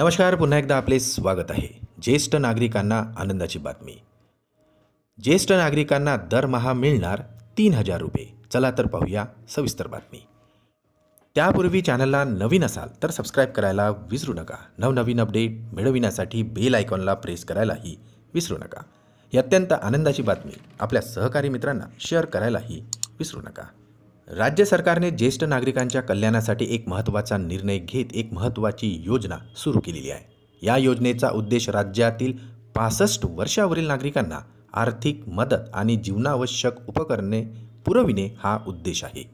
नमस्कार पुन्हा एकदा आपले स्वागत आहे. ज्येष्ठ नागरिकांना आनंदाची बातमी. ज्येष्ठ नागरिकांना दरमहा मिळणार तीन हजार रुपये. चला तर पाहूया सविस्तर बातमी. त्यापूर्वी चॅनलला नवीन असाल तर सबस्क्राईब करायला विसरू नका. नवनवीन अपडेट मिळविण्यासाठी बेल आयकॉनला प्रेस करायलाही विसरू नका. ही अत्यंत आनंदाची बातमी. आपल्या सहकारी मित्रांना शेअर करायलाही विसरू नका. राज्य सरकारने ज्येष्ठ नागरिकांच्या कल्याणासाठी एक महत्त्वाचा निर्णय घेत एक महत्त्वाची योजना सुरू केलेली आहे. या योजनेचा उद्देश राज्यातील पासष्ट वर्षावरील नागरिकांना आर्थिक मदत आणि जीवनावश्यक उपकरणे पुरविणे हा उद्देश आहे.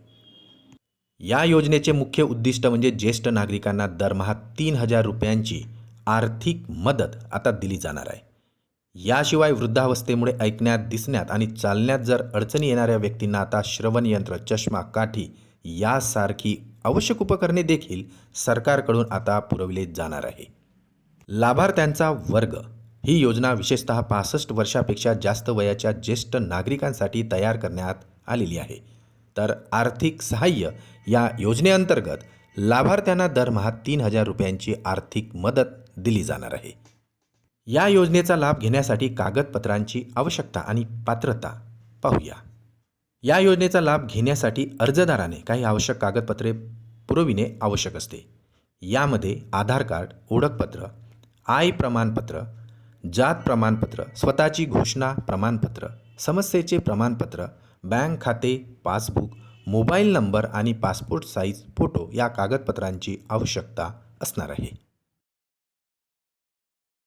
या योजनेचे मुख्य उद्दिष्ट म्हणजे ज्येष्ठ नागरिकांना दरमहा तीन हजार रुपयांची आर्थिक मदत आता दिली जाणार आहे. याशिवाय वृद्धावस्थेमुळे ऐकण्यात दिसण्यात आणि चालण्यात जर अडचणी येणाऱ्या व्यक्तींना आता श्रवण यंत्र चष्मा काठी यासारखी आवश्यक उपकरणे देखील सरकारकडून आता पुरविले जाणार आहे. लाभार्थ्यांचा वर्ग. ही योजना विशेषतः पासष्ट वर्षापेक्षा जास्त वयाच्या ज्येष्ठ नागरिकांसाठी तयार करण्यात आलेली आहे. तर आर्थिक सहाय्य या योजनेअंतर्गत लाभार्थ्यांना दरमहा तीन हजार रुपयांची आर्थिक मदत दिली जाणार आहे. या योजनेचा लाभ घेण्यासाठी कागदपत्रांची आवश्यकता आणि पात्रता पाहूया. या योजनेचा लाभ घेण्यासाठी अर्जदाराने काही आवश्यक कागदपत्रे पुरविणे आवश्यक असते. यामध्ये आधार कार्ड ओळखपत्र आय प्रमाणपत्र जात प्रमाणपत्र स्वतःची घोषणा प्रमाणपत्र समस्येचे प्रमाणपत्र बँक खाते पासबुक मोबाईल नंबर आणि पासपोर्ट साईज फोटो या कागदपत्रांची आवश्यकता असणार आहे.